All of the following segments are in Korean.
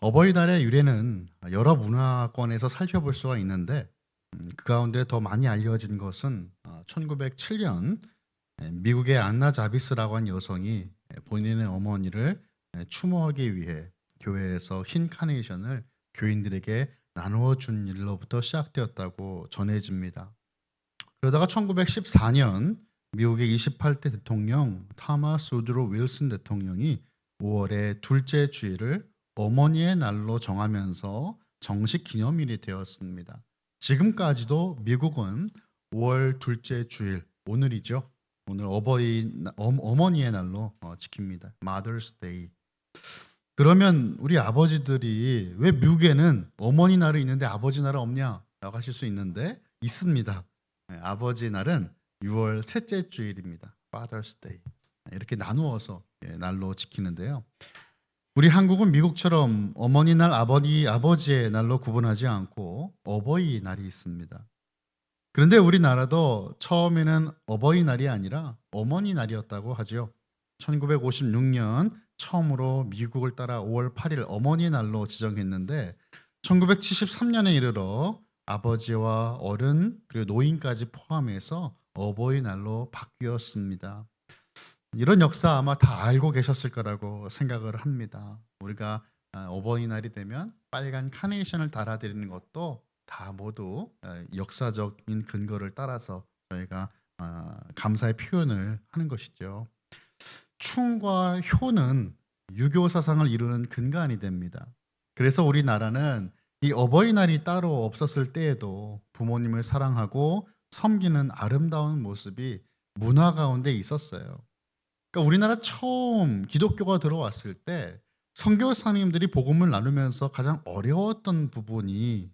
어버이날의 유래는 여러 문화권에서 살펴볼 수가 있는데 음, 그 가운데 더 많이 알려진 것은 1907년 미국의 안나 자비스라고 한 여성이 본인의 어머니를 추모하기 위해 교회에서 흰 카네이션을 교인들에게 나누어 준 일로부터 시작되었다고 전해집니다. 그러다가 1914년 미국의 28대 대통령 타마스 우드로 윌슨 대통령이 5월에 둘째 주일을 어머니의 날로 정하면서 정식 기념일이 되었습니다. 지금까지도 미국은 5월 둘째 주일 오늘이죠. 오늘 어버이 어머니의 날로 어, 지킵니다. Mother's Day. 그러면 우리 아버지들이 왜 미국에는 어머니 날이 있는데 아버지 날은 없냐라고 하실 수 있는데 있습니다. 네, 아버지 날은 6월 셋째 주일입니다. Father's Day. 이렇게 나누어서 예, 날로 지키는데요. 우리 한국은 미국처럼 어머니 날, 아버지, 아버지의 날로 구분하지 않고 어버이 날이 있습니다. 그런데 우리나라도 처음에는 어버이 날이 아니라 어머니 날이었다고 하죠. 1956년 처음으로 미국을 따라 5월 8일 어머니 날로 지정했는데 1973년에 이르러 아버지와 어른 그리고 노인까지 포함해서 어버이날로 바뀌었습니다. 이런 역사 아마 다 알고 계셨을 거라고 생각을 합니다. 우리가 아, 어버이날이 되면 빨간 카네이션을 달아드리는 것도 다 모두 아, 역사적인 근거를 따라서 저희가 아, 감사의 표현을 하는 것이죠. 충과 효는 유교 사상을 이루는 근간이 됩니다. 그래서 우리나라는 이 어버이날이 따로 없었을 때에도 부모님을 사랑하고 섬기는 아름다운 모습이 문화 가운데 있었어요. 그러니까 우리나라 처음 기독교가 들어왔을 때 선교사님들이 복음을 나누면서 가장 어려웠던 부분이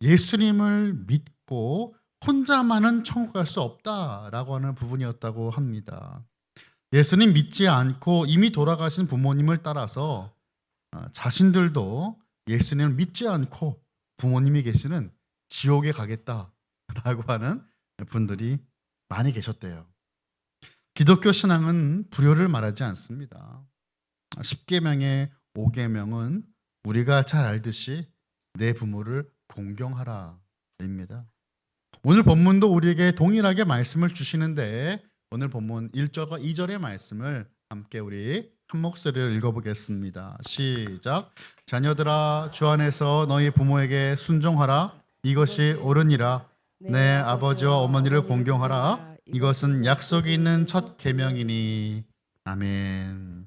예수님을 믿고 혼자만은 천국 갈 수 없다라고 하는 부분이었다고 합니다. 예수님 믿지 않고 이미 돌아가신 부모님을 따라서 어, 자신들도 예수님을 믿지 않고 부모님이 계시는 지옥에 가겠다라고 하는 분들이 많이 계셨대요. 기독교 신앙은 불효를 말하지 않습니다. 10계명의 5계명은 우리가 잘 알듯이 내 부모를 공경하라입니다. 오늘 본문도 우리에게 동일하게 말씀을 주시는데 오늘 본문 1절과 2절의 말씀을 함께 우리 한 목소리를 읽어보겠습니다. 시작. 자녀들아 주 안에서 너희 부모에게 순종하라. 이것이 옳으니라. 내 아버지와 어머니를 공경하라. 이것은 약속이 있는 첫 계명이니. 아멘.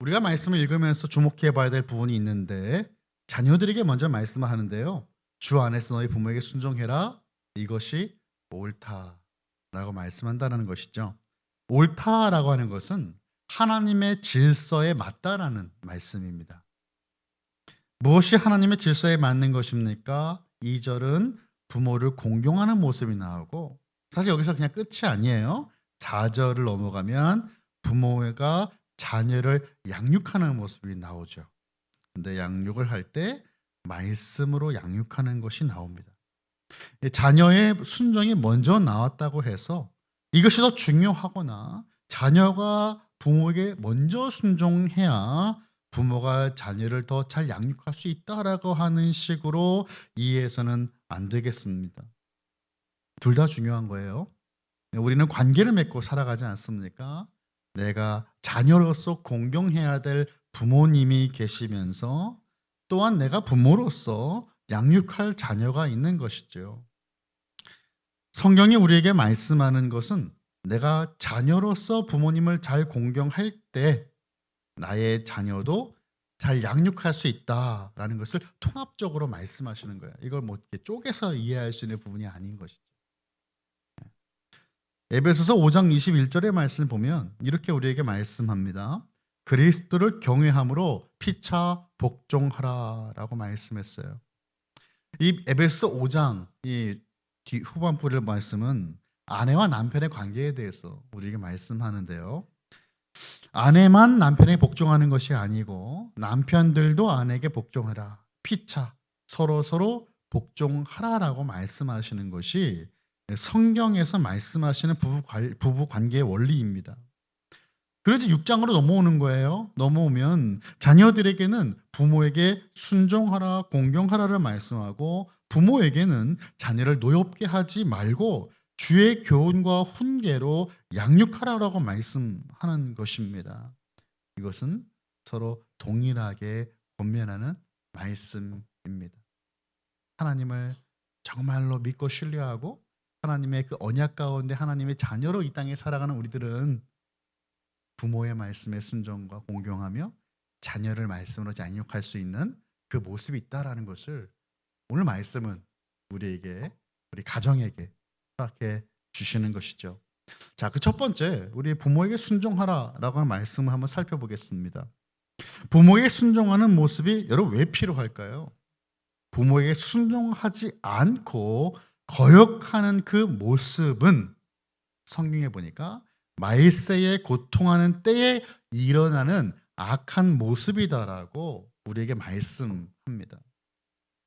우리가 말씀을 읽으면서 주목해 봐야 될 부분이 있는데 자녀들에게 먼저 말씀을 하는데요. 주 안에서 너희 부모에게 순종해라. 이것이 옳다라고 말씀한다는 것이죠. 옳다라고 하는 것은 하나님의 질서에 맞다라는 말씀입니다. 무엇이 하나님의 질서에 맞는 것입니까? 2절은 부모를 공경하는 모습이 나오고 사실 여기서 그냥 끝이 아니에요. 4절을 넘어가면 부모가 자녀를 양육하는 모습이 나오죠. 근데 양육을 할 때 말씀으로 양육하는 것이 나옵니다. 자녀의 순종이 먼저 나왔다고 해서 이것이 더 중요하거나 자녀가 부모에게 먼저 순종해야 부모가 자녀를 더 잘 양육할 수 있다라고 하는 식으로 이해해서는 안 되겠습니다. 둘 다 중요한 거예요. 우리는 관계를 맺고 살아가지 않습니까? 내가 자녀로서 공경해야 될 부모님이 계시면서 또한 내가 부모로서 양육할 자녀가 있는 것이죠. 성경이 우리에게 말씀하는 것은 내가 자녀로서 부모님을 잘 공경할 때 나의 자녀도 잘 양육할 수 있다라는 것을 통합적으로 말씀하시는 거예요. 이걸 뭐 쪼개서 이해할 수 있는 부분이 아닌 것이죠. 에베소서 5장 21절의 말씀을 보면 이렇게 우리에게 말씀합니다. 그리스도를 경외함으로 피차 복종하라라고 말씀했어요. 이 에베소 5장 이 후반부의 말씀은 아내와 남편의 관계에 대해서 우리에게 말씀하는데요. 아내만 남편에게 복종하는 것이 아니고 남편들도 아내에게 복종하라. 피차 서로 서로 복종하라라고 말씀하시는 것이 성경에서 말씀하시는 부부 관계의 원리입니다. 그래서 6장으로 넘어오는 거예요. 넘어오면 자녀들에게는 부모에게 순종하라, 공경하라를 말씀하고 부모에게는 자녀를 노엽게 하지 말고 주의 교훈과 훈계로 양육하라라고 말씀하는 것입니다. 이것은 서로 동일하게 권면하는 말씀입니다. 하나님을 정말로 믿고 신뢰하고 하나님의 그 언약 가운데 하나님의 자녀로 이 땅에 살아가는 우리들은 부모의 말씀에 순종과 공경하며 자녀를 말씀으로 양육할 수 있는 그 모습이 있다라는 것을 오늘 말씀은 우리에게 우리 가정에게 허락해 주시는 것이죠. 자, 그 첫 번째 우리 부모에게 순종하라라고 하는 말씀을 한번 살펴보겠습니다. 부모에게 순종하는 모습이 여러분 왜 필요할까요? 부모에게 순종하지 않고 거역하는 그 모습은 성경에 보니까 말세에 고통하는 때에 일어나는 악한 모습이다라고 우리에게 말씀합니다.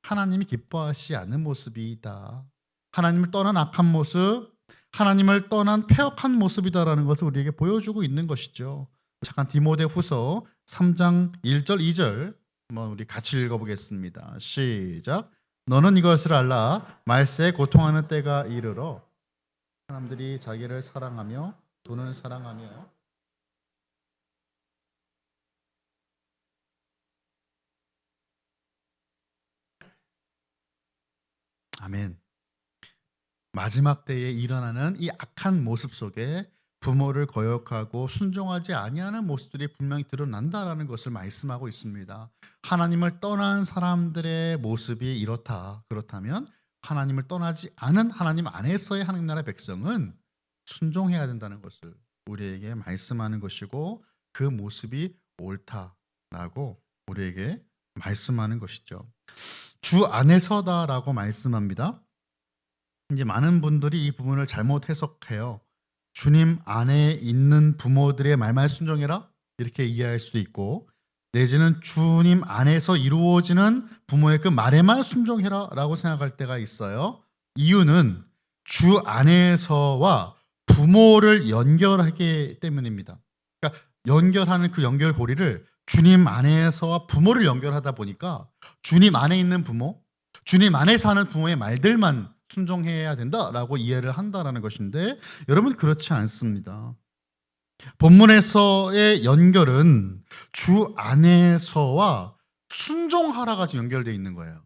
하나님이 기뻐하시지 않는 모습이다. 하나님을 떠난 악한 모습, 하나님을 떠난 폐역한 모습이다라는 것을 우리에게 보여주고 있는 것이죠. 잠깐 디모데 후서 3장 1절 2절 한번 우리 같이 읽어보겠습니다. 시작. 너는 이것을 알라. 말세에 고통하는 때가 이르러 사람들이 자기를 사랑하며 돈을 사랑하며 아멘. 마지막 때에 일어나는 이 악한 모습 속에 부모를 거역하고 순종하지 아니하는 모습들이 분명히 드러난다라는 것을 말씀하고 있습니다. 하나님을 떠난 사람들의 모습이 이렇다. 그렇다면 하나님을 떠나지 않은 하나님 안에서의 하나님 나라 백성은 순종해야 된다는 것을 우리에게 말씀하는 것이고 그 모습이 옳다라고 우리에게 말씀하는 것이죠. 주 안에서다라고 말씀합니다. 이제 많은 분들이 이 부분을 잘못 해석해요. 주님 안에 있는 부모들의 말말 순종해라 이렇게 이해할 수도 있고 내지는 주님 안에서 이루어지는 부모의 그 말에만 순종해라라고 생각할 때가 있어요. 이유는 주 안에서와 부모를 연결하기 때문입니다. 그러니까 연결하는 그 연결고리를 주님 안에서와 부모를 연결하다 보니까 주님 안에 있는 부모, 주님 안에 사는 부모의 말들만 순종해야 된다라고 이해를 한다라는 것인데 여러분 그렇지 않습니다. 본문에서의 연결은 주 안에서와 순종하라가 연결되어 있는 거예요.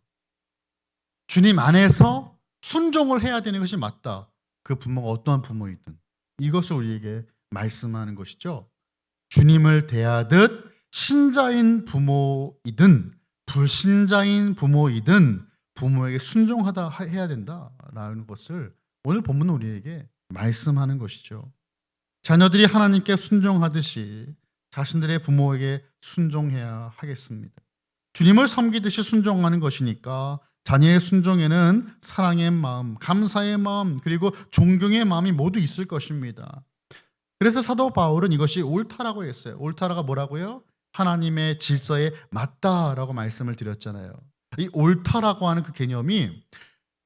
주님 안에서 순종을 해야 되는 것이 맞다. 그 부모가 어떠한 부모이든 이것을 우리에게 말씀하는 것이죠. 주님을 대하듯 신자인 부모이든 불신자인 부모이든 부모에게 순종하다 해야 된다라는 것을 오늘 본문은 우리에게 말씀하는 것이죠. 자녀들이 하나님께 순종하듯이 자신들의 부모에게 순종해야 하겠습니다. 주님을 섬기듯이 순종하는 것이니까 자녀의 순종에는 사랑의 마음, 감사의 마음, 그리고 존경의 마음이 모두 있을 것입니다. 그래서 사도 바울은 이것이 옳다라고 했어요. 옳다라가 뭐라고요? 하나님의 질서에 맞다라고 말씀을 드렸잖아요. 이 옳다라고 하는 그 개념이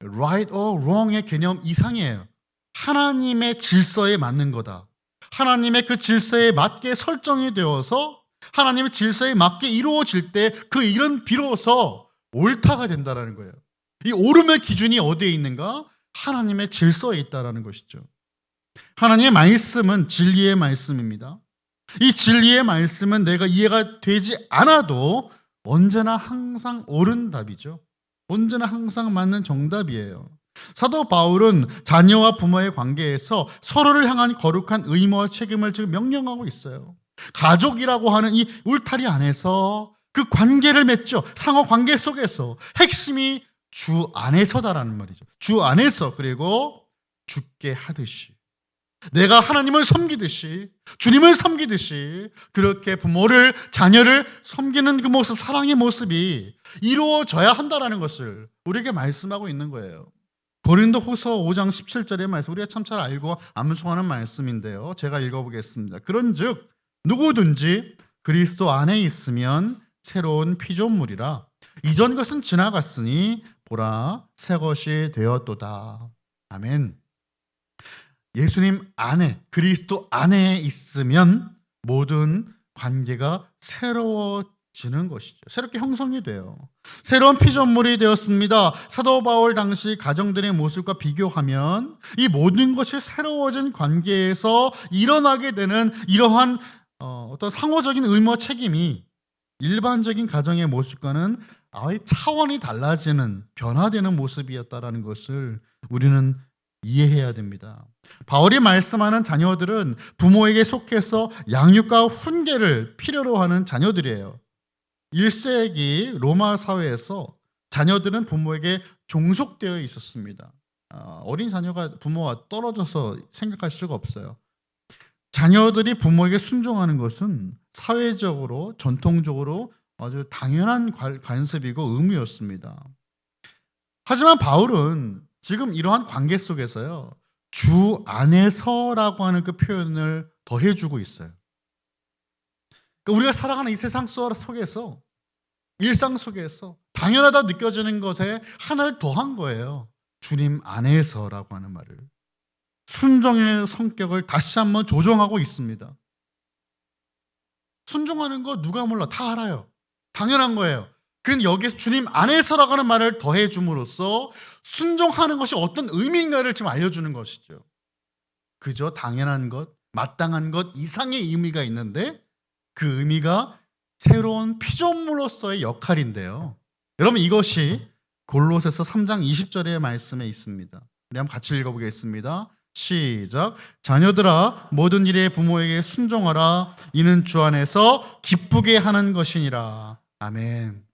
right or wrong의 개념 이상이에요. 하나님의 질서에 맞는 거다. 하나님의 그 질서에 맞게 설정이 되어서 하나님의 질서에 맞게 이루어질 때 그 일은 비로소 옳다가 된다라는 거예요. 이 옳음의 기준이 어디에 있는가? 하나님의 질서에 있다라는 것이죠. 하나님의 말씀은 진리의 말씀입니다. 이 진리의 말씀은 내가 이해가 되지 않아도 언제나 항상 옳은 답이죠. 언제나 항상 맞는 정답이에요. 사도 바울은 자녀와 부모의 관계에서 서로를 향한 거룩한 의무와 책임을 지금 명령하고 있어요. 가족이라고 하는 이 울타리 안에서 그 관계를 맺죠. 상호 관계 속에서 핵심이 주 안에서다라는 말이죠. 주 안에서 그리고 죽게 하듯이 내가 하나님을 섬기듯이 주님을 섬기듯이 그렇게 부모를 자녀를 섬기는 그 모습 사랑의 모습이 이루어져야 한다라는 것을 우리에게 말씀하고 있는 거예요. 고린도 후서 5장 17절의 말씀 우리가 참 잘 알고 암송하는 말씀인데요. 제가 읽어보겠습니다. 그런즉 누구든지 그리스도 안에 있으면 새로운 피조물이라 이전 것은 지나갔으니 보라 새 것이 되었도다. 아멘. 예수님 안에 그리스도 안에 있으면 모든 관계가 새로워지는 것이죠. 새롭게 형성이 돼요. 새로운 피조물이 되었습니다. 사도 바울 당시 가정들의 모습과 비교하면 이 모든 것이 새로워진 관계에서 일어나게 되는 이러한 어, 어떤 상호적인 의무와 책임이 일반적인 가정의 모습과는 아예 차원이 달라지는 변화되는 모습이었다라는 것을 우리는 이해해야 됩니다. 바울이 말씀하는 자녀들은 부모에게 속해서 양육과 훈계를 필요로 하는 자녀들이에요. 1세기 로마 사회에서 자녀들은 부모에게 종속되어 있었습니다. 아, 어린 자녀가 부모와 떨어져서 생각할 수가 없어요. 자녀들이 부모에게 순종하는 것은 사회적으로 전통적으로 아주 당연한 관- 관습이고 의무였습니다. 하지만 바울은 지금 이러한 관계 속에서요. 주 안에서라고 하는 그 표현을 더해주고 있어요. 그러니까 우리가 살아가는 이 세상 속- 속에서 일상 속에서 당연하다 느껴지는 것에 하나를 더한 거예요. 주님 안에서라고 하는 말을. 순종의 성격을 다시 한번 조정하고 있습니다. 순종하는 거 누가 몰라 다 알아요. 당연한 거예요. 그는 여기서 주님 안에서라고 하는 말을 더해 줌으로써 순종하는 것이 어떤 의미인가를 지금 알려주는 것이죠. 그저 당연한 것, 마땅한 것 이상의 의미가 있는데 그 의미가 새로운 피조물로서의 역할인데요. 여러분 이것이 골로새서 3장 20절의 말씀에 있습니다. 우리 한번 같이 읽어보겠습니다. 시작. 자녀들아 모든 일에 부모에게 순종하라. 이는 주 안에서 기쁘게 하는 것이니라. 아멘.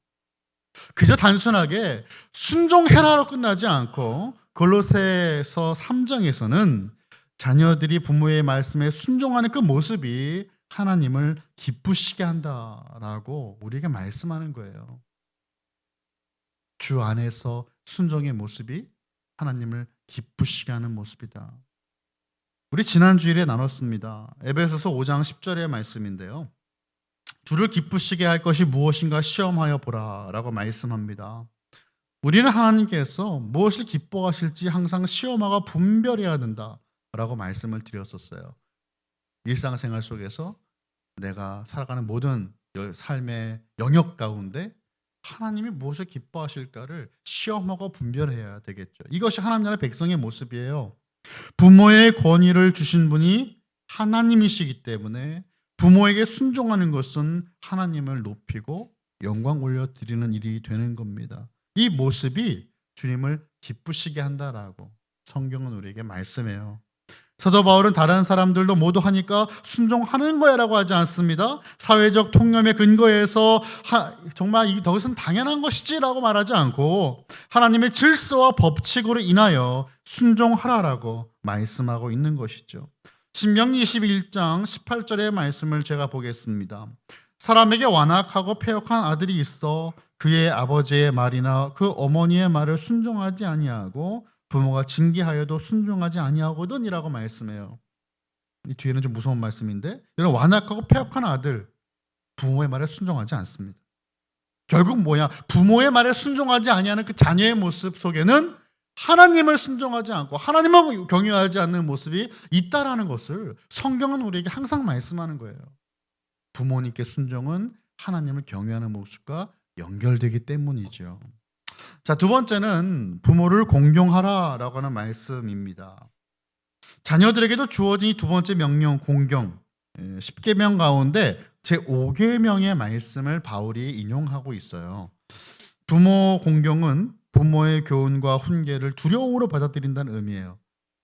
그저 단순하게 순종해라로 끝나지 않고 골로새서 3장에서는 자녀들이 부모의 말씀에 순종하는 그 모습이 하나님을 기쁘시게 한다라고 우리에게 말씀하는 거예요. 주 안에서 순종의 모습이 하나님을 기쁘시게 하는 모습이다. 우리 지난 주일에 나눴습니다. 에베소서 5장 10절의 말씀인데요. 주를 기쁘시게 할 것이 무엇인가 시험하여 보라라고 말씀합니다. 우리는 하나님께서 무엇을 기뻐하실지 항상 시험하고 분별해야 된다라고 말씀을 드렸었어요. 일상생활 속에서 내가 살아가는 모든 여- 삶의 영역 가운데 하나님이 무엇을 기뻐하실까를 시험하고 분별해야 되겠죠. 이것이 하나님 나라 백성의 모습이에요. 부모의 권위를 주신 분이 하나님이시기 때문에 부모에게 순종하는 것은 하나님을 높이고 영광 올려 드리는 일이 되는 겁니다. 이 모습이 주님을 기쁘시게 한다라고 성경은 우리에게 말씀해요. 사도 바울은 다른 사람들도 모두 하니까 순종하는 거야라고 하지 않습니다. 사회적 통념의 근거에서 하- 정말 이- 이것은 당연한 것이지라고 말하지 않고 하나님의 질서와 법칙으로 인하여 순종하라라고 말씀하고 있는 것이죠. 신명기 21장 18절의 말씀을 제가 보겠습니다. 사람에게 완악하고 폐역한 아들이 있어 그의 아버지의 말이나 그 어머니의 말을 순종하지 아니하고 부모가 징계하여도 순종하지 아니하거든이라고 말씀해요. 이 뒤에는 좀 무서운 말씀인데 여러분 완악하고 폐역한 아들 부모의 말에 순종하지 않습니다. 결국 뭐야? 부모의 말에 순종하지 아니하는 그 자녀의 모습 속에는 하나님을 순종하지 않고 하나님을 경외하지 않는 모습이 있다라는 것을 성경은 우리에게 항상 말씀하는 거예요. 부모님께 순종은 하나님을 경외하는 모습과 연결되기 때문이죠. 자, 두 번째는 부모를 공경하라라고 하는 말씀입니다. 자녀들에게도 주어진 이 두 번째 명령 공경 10계명 가운데 제 5계명의 말씀을 바울이 인용하고 있어요. 부모 공경은 부모의 교훈과 훈계를 두려움으로 받아들인다는 의미예요.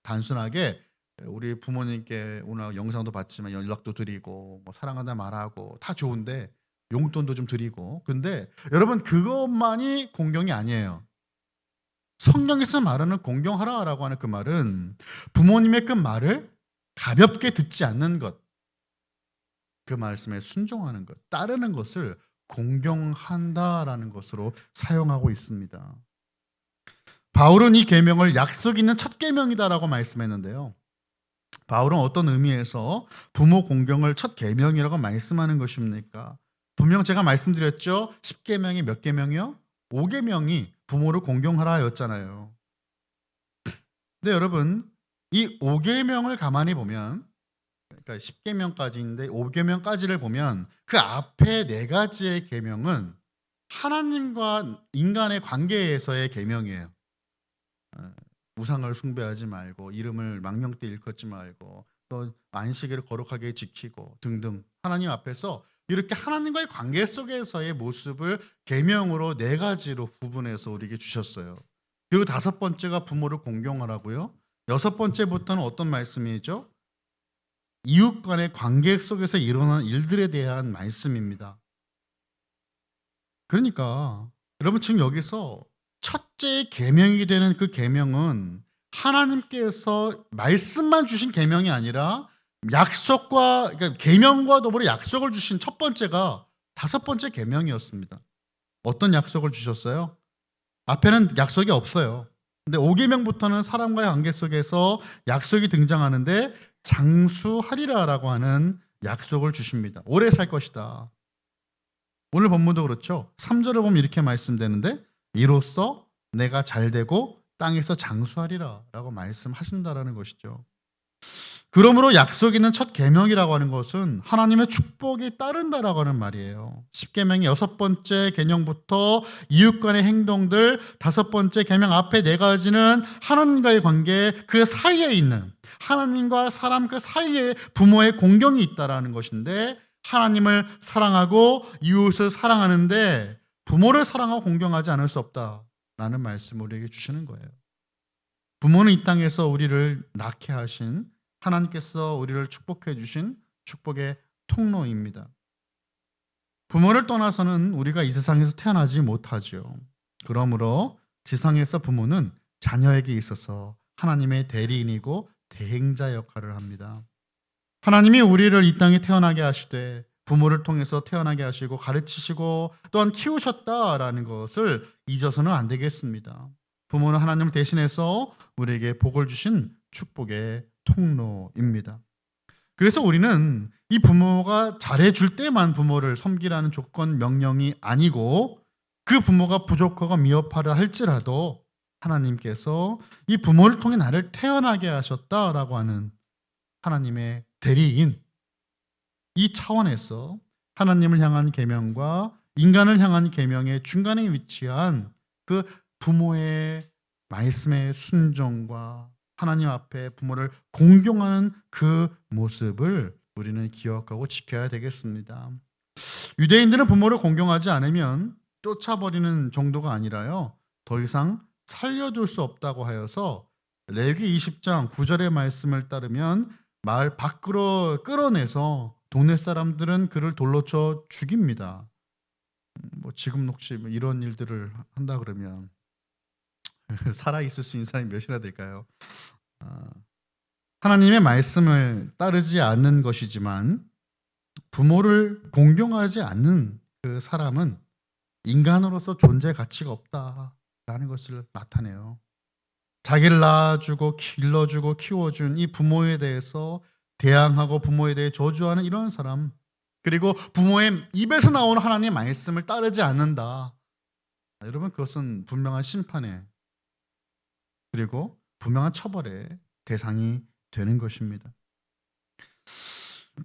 단순하게 우리 부모님께 오늘 영상도 봤지만 연락도 드리고 뭐 사랑한다 말하고 다 좋은데 용돈도 좀 드리고 근데 여러분 그것만이 공경이 아니에요. 성경에서 말하는 공경하라라고 하는 그 말은 부모님의 그 말을 가볍게 듣지 않는 것, 그 말씀에 순종하는 것, 따르는 것을 공경한다라는 것으로 사용하고 있습니다. 바울은 이 계명을 약속 있는 첫 계명이다라고 말씀했는데요. 바울은 어떤 의미에서 부모 공경을 첫 계명이라고 말씀하는 것입니까? 분명 제가 말씀드렸죠. 10계명이 몇 계명이요? 5계명이 부모를 공경하라였잖아요. 근데 여러분, 이 5계명을 가만히 보면 그러니까 10계명까지인데 5계명까지를 보면 그 앞에 네 가지의 계명은 하나님과 인간의 관계에서의 계명이에요. 어, 우상을 숭배하지 말고 이름을 망령 때 일컫지 말고 또 안식일을 거룩하게 지키고 등등 하나님 앞에서 이렇게 하나님과의 관계 속에서의 모습을 계명으로 네 가지로 구분해서 우리에게 주셨어요. 그리고 다섯 번째가 부모를 공경하라고요. 여섯 번째부터는 어떤 말씀이죠? 이웃 간의 관계 속에서 일어난 일들에 대한 말씀입니다. 그러니까 여러분 지금 여기서 첫째 계명이 되는 그 계명은 하나님께서 말씀만 주신 계명이 아니라 약속과 그러니까 계명과 더불어 약속을 주신 첫 번째가 다섯 번째 계명이었습니다. 어떤 약속을 주셨어요? 앞에는 약속이 없어요. 근데 5계명부터는 사람과의 관계 속에서 약속이 등장하는데 장수하리라라고 하는 약속을 주십니다. 오래 살 것이다. 오늘 본문도 그렇죠. 3절을 보면 이렇게 말씀되는데 이로써 내가 잘 되고 땅에서 장수하리라라고 말씀하신다라는 것이죠. 그러므로 약속 있는 첫 계명이라고 하는 것은 하나님의 축복이 따른다라고 하는 말이에요. 10계명의 여섯 번째 계명부터 이웃 간의 행동들, 다섯 번째 계명 앞에 네 가지는 하나님과의 관계 그 사이에 있는 하나님과 사람 그 사이에 부모의 공경이 있다라는 것인데 하나님을 사랑하고 이웃을 사랑하는데 부모를 사랑하고 공경하지 않을 수 없다라는 말씀을 우리에게 주시는 거예요. 부모는 이 땅에서 우리를 낳게 하신 하나님께서 우리를 축복해 주신 축복의 통로입니다. 부모를 떠나서는 우리가 이 세상에서 태어나지 못하죠. 그러므로 지상에서 부모는 자녀에게 있어서 하나님의 대리인이고 대행자 역할을 합니다. 하나님이 우리를 이 땅에 태어나게 하시되 부모를 통해서 태어나게 하시고 가르치시고 또한 키우셨다라는 것을 잊어서는 안 되겠습니다. 부모는 하나님을 대신해서 우리에게 복을 주신 축복의 통로입니다. 그래서 우리는 이 부모가 잘해줄 때만 부모를 섬기라는 조건 명령이 아니고 그 부모가 부족하고 미흡하다 할지라도 하나님께서 이 부모를 통해 나를 태어나게 하셨다라고 하는 하나님의 대리인 이 차원에서 하나님을 향한 계명과 인간을 향한 계명의 중간에 위치한 그 부모의 말씀의 순종과 하나님 앞에 부모를 공경하는 그 모습을 우리는 기억하고 지켜야 되겠습니다. 유대인들은 부모를 공경하지 않으면 쫓아버리는 정도가 아니라요. 더 이상 살려둘 수 없다고 하여서 레위 20장 9절의 말씀을 따르면 마을 밖으로 끌어내서 동네 사람들은 그를 돌로 쳐 죽입니다. 음, 뭐 지금 혹시 뭐 이런 일들을 한다 그러면 살아 있을 수 있는 사람이 몇이나 될까요? 아, 하나님의 말씀을 따르지 않는 것이지만 부모를 공경하지 않는 그 사람은 인간으로서 존재 가치가 없다라는 것을 나타내요. 자기를 낳아주고 길러주고 키워준 이 부모에 대해서 대항하고 부모에 대해 저주하는 이런 사람 그리고 부모의 입에서 나오는 하나님의 말씀을 따르지 않는다. 여러분 그것은 분명한 심판에 그리고 분명한 처벌의 대상이 되는 것입니다.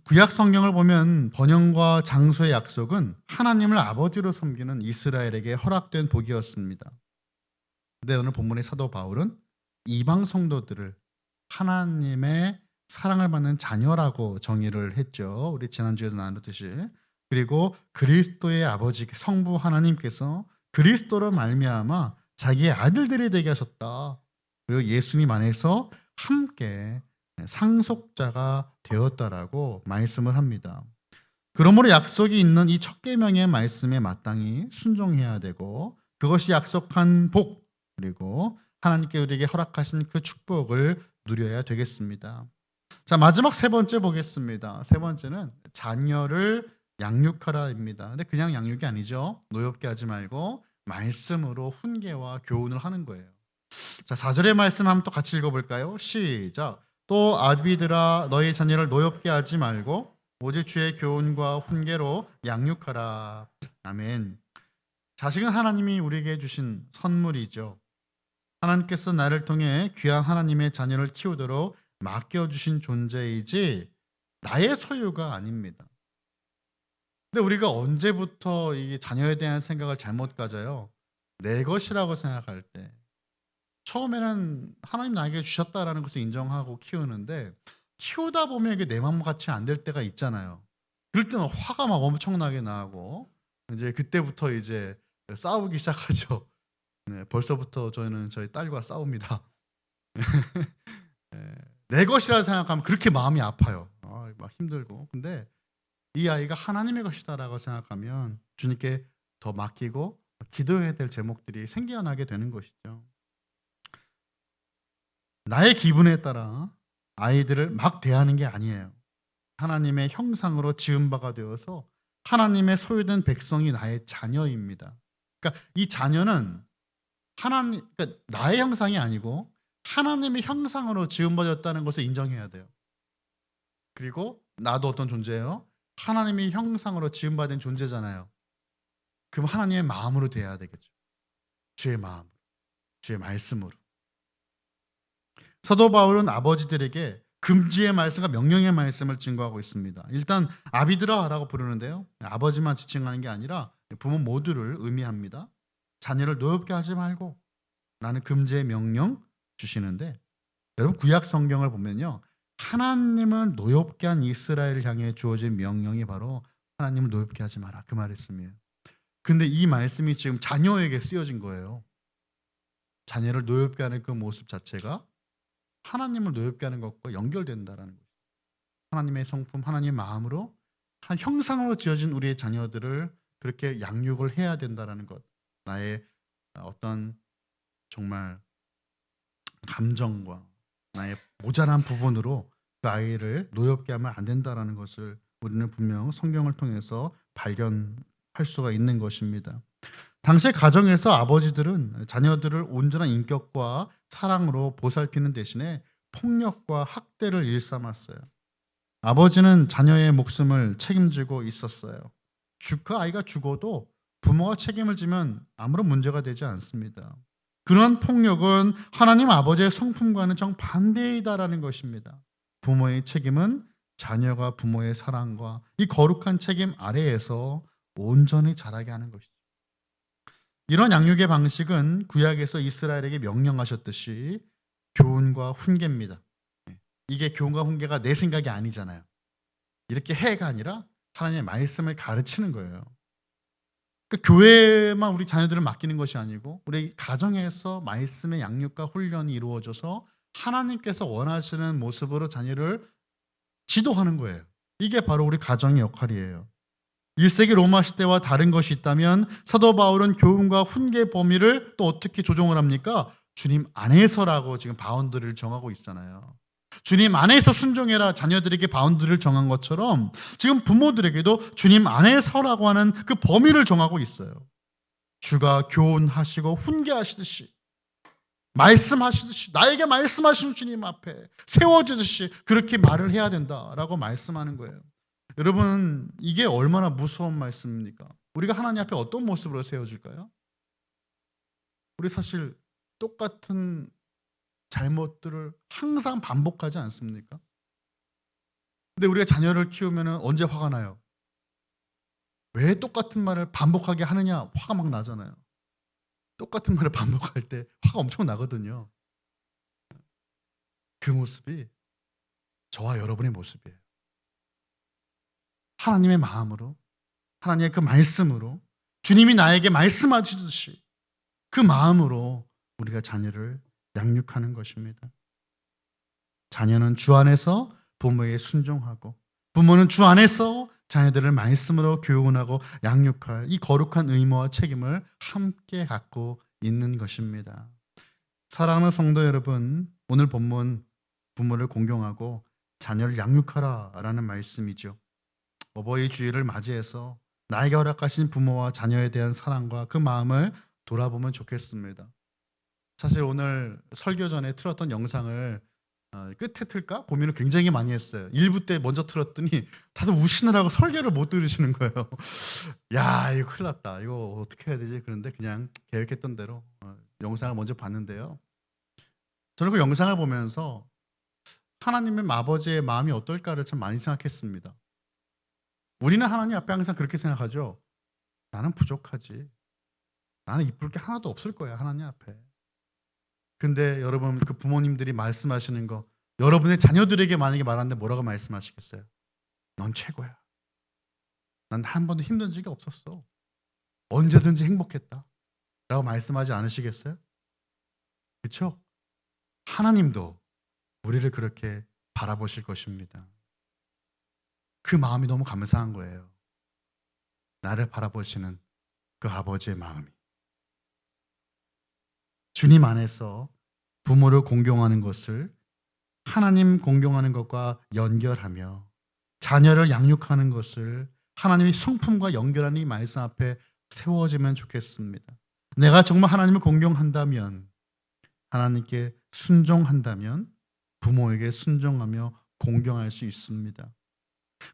구약 성경을 보면 번영과 장수의 약속은 하나님을 아버지로 섬기는 이스라엘에게 허락된 복이었습니다. 근데 오늘 본문의 사도 바울은 이방 성도들을 하나님의 사랑을 받는 자녀라고 정의를 했죠. 우리 지난주에도 나눴듯이. 그리고 그리스도의 아버지 성부 하나님께서 그리스도로 말미암아 자기의 아들들이 되게 하셨다. 그리고 예수님 안에서 함께 상속자가 되었다라고 말씀을 합니다. 그러므로 약속이 있는 이 첫 계명의 말씀에 마땅히 순종해야 되고 그것이 약속한 복 그리고 하나님께 우리에게 허락하신 그 축복을 누려야 되겠습니다. 자, 마지막 세 번째 보겠습니다. 세 번째는 자녀를 양육하라입니다. 근데 그냥 양육이 아니죠. 노엽게 하지 말고 말씀으로 훈계와 교훈을 하는 거예요. 자, 4절의 말씀 한번 또 같이 읽어 볼까요? 시작. 또 아비들아 너희 자녀를 노엽게 하지 말고 오직 주의 교훈과 훈계로 양육하라. 아멘. 자식은 하나님이 우리에게 주신 선물이죠. 하나님께서 나를 통해 귀한 하나님의 자녀를 키우도록 맡겨주신 존재이지 나의 소유가 아닙니다. 근데 우리가 언제부터 이 자녀에 대한 생각을 잘못 가져요? 내 것이라고 생각할 때. 처음에는 하나님 나에게 주셨다라는 것을 인정하고 키우는데 키우다 보면 이게 내 마음 같이 안 될 때가 있잖아요. 그럴 때는 화가 막 엄청나게 나고 이제 그때부터 이제 싸우기 시작하죠. 네, 벌써부터 저희는 저희 딸과 싸웁니다. 예, 내 것이라 생각하면 그렇게 마음이 아파요. 아, 막 힘들고. 근데 이 아이가 하나님의 것이다라고 생각하면 주님께 더 맡기고 기도해야 될 제목들이 생겨나게 되는 것이죠. 나의 기분에 따라 아이들을 막 대하는 게 아니에요. 하나님의 형상으로 지은 바가 되어서 하나님의 소유된 백성이 나의 자녀입니다. 그러니까 이 자녀는 하나님, 그러니까 나의 형상이 아니고 하나님의 형상으로 지음받았다는 것을 인정해야 돼요. 그리고 나도 어떤 존재예요? 하나님의 형상으로 지음받은 존재잖아요. 그럼 하나님의 마음으로 돼야 되겠죠. 주의 마음, 주의 말씀으로. 사도 바울은 아버지들에게 금지의 말씀과 명령의 말씀을 증거하고 있습니다. 일단 아비드라라고 부르는데요. 아버지만 지칭하는 게 아니라 부모 모두를 의미합니다. 자녀를 노엽게 하지 말고 라는 금지의 명령 주시는데 여러분 구약 성경을 보면요. 하나님을 노엽게 한 이스라엘을 향해 주어진 명령이 바로 하나님을 노엽게 하지 마라 그 말씀이에요. 근데 이 말씀이 지금 자녀에게 쓰여진 거예요. 자녀를 노엽게 하는 그 모습 자체가 하나님을 노엽게 하는 것과 연결된다라는 거죠. 하나님의 성품, 하나님의 마음으로 한 형상으로 지어진 우리의 자녀들을 그렇게 양육을 해야 된다라는 것. 나의 어떤 정말 감정과 나의 모자란 부분으로 그 아이를 노엽게 하면 안 된다라는 것을 우리는 분명 성경을 통해서 발견할 수가 있는 것입니다. 당시 가정에서 아버지들은 자녀들을 온전한 인격과 사랑으로 보살피는 대신에 폭력과 학대를 일삼았어요. 아버지는 자녀의 목숨을 책임지고 있었어요. 그 아이가 죽어도 부모가 책임을 지면 아무런 문제가 되지 않습니다. 그런 폭력은 하나님 아버지의 성품과는 정반대이다라는 것입니다. 부모의 책임은 자녀가 부모의 사랑과 이 거룩한 책임 아래에서 온전히 자라게 하는 것이죠. 이런 양육의 방식은 구약에서 이스라엘에게 명령하셨듯이 교훈과 훈계입니다. 이게 교훈과 훈계가 내 생각이 아니잖아요. 이렇게 해가 아니라 하나님의 말씀을 가르치는 거예요. 그 교회만 우리 자녀들을 맡기는 것이 아니고 우리 가정에서 말씀의 양육과 훈련이 이루어져서 하나님께서 원하시는 모습으로 자녀를 지도하는 거예요. 이게 바로 우리 가정의 역할이에요. 1세기 로마 시대와 다른 것이 있다면 사도 바울은 교훈과 훈계 범위를 또 어떻게 조정을 합니까? 주님 안에서라고 지금 바운드를 정하고 있잖아요. 주님 안에서 순종해라 자녀들에게 바운드를 정한 것처럼 지금 부모들에게도 주님 안에서라고 하는 그 범위를 정하고 있어요. 주가 교훈하시고 훈계하시듯이 말씀하시듯이 나에게 말씀하시는 주님 앞에 세워지듯이 그렇게 말을 해야 된다라고 말씀하는 거예요. 여러분 이게 얼마나 무서운 말씀입니까? 우리가 하나님 앞에 어떤 모습으로 세워질까요? 우리 사실 똑같은 잘못들을 항상 반복하지 않습니까? 근데 우리가 자녀를 키우면 언제 화가 나요? 왜 똑같은 말을 반복하게 하느냐? 화가 막 나잖아요. 똑같은 말을 반복할 때 화가 엄청 나거든요. 그 모습이 저와 여러분의 모습이에요. 하나님의 마음으로, 하나님의 그 말씀으로, 주님이 나에게 말씀하시듯이 그 마음으로 우리가 자녀를 양육하는 것입니다. 자녀는 주 안에서 부모에 순종하고 부모는 주 안에서 자녀들을 말씀으로 교훈하고 양육할 이 거룩한 의무와 책임을 함께 갖고 있는 것입니다. 사랑하는 성도 여러분, 오늘 본문 부모를 공경하고 자녀를 양육하라라는 말씀이죠. 어버이 주일을 맞이해서 나에게 허락하신 부모와 자녀에 대한 사랑과 그 마음을 돌아보면 좋겠습니다. 사실 오늘 설교 전에 틀었던 영상을 어, 끝에 틀까 고민을 굉장히 많이 했어요. 1부 때 먼저 틀었더니 다들 우시느라고 설교를 못 들으시는 거예요. 야 이거 큰일 났다. 이거 어떻게 해야 되지? 그런데 그냥 계획했던 대로 어, 영상을 먼저 봤는데요. 저는 그 영상을 보면서 하나님의 아버지의 마음이 어떨까를 참 많이 생각했습니다. 우리는 하나님 앞에 항상 그렇게 생각하죠. 나는 부족하지. 나는 이쁠 게 하나도 없을 거야, 하나님 앞에. 근데 여러분 그 부모님들이 말씀하시는 거 여러분의 자녀들에게 만약에 말하는데 뭐라고 말씀하시겠어요? 넌 최고야. 난 한 번도 힘든 적이 없었어. 언제든지 행복했다. 라고 말씀하지 않으시겠어요? 그렇죠? 하나님도 우리를 그렇게 바라보실 것입니다. 그 마음이 너무 감사한 거예요. 나를 바라보시는 그 아버지의 마음이. 주님 안에서 부모를 공경하는 것을 하나님 공경하는 것과 연결하며 자녀를 양육하는 것을 하나님의 성품과 연결하는 이 말씀 앞에 세워지면 좋겠습니다. 내가 정말 하나님을 공경한다면 하나님께 순종한다면 부모에게 순종하며 공경할 수 있습니다.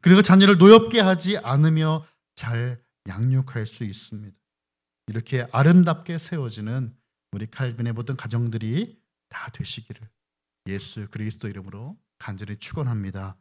그리고 자녀를 노엽게 하지 않으며 잘 양육할 수 있습니다. 이렇게 아름답게 세워지는 우리 칼빈의 모든 가정들이 다 되시기를 예수 그리스도 이름으로 간절히 축원합니다.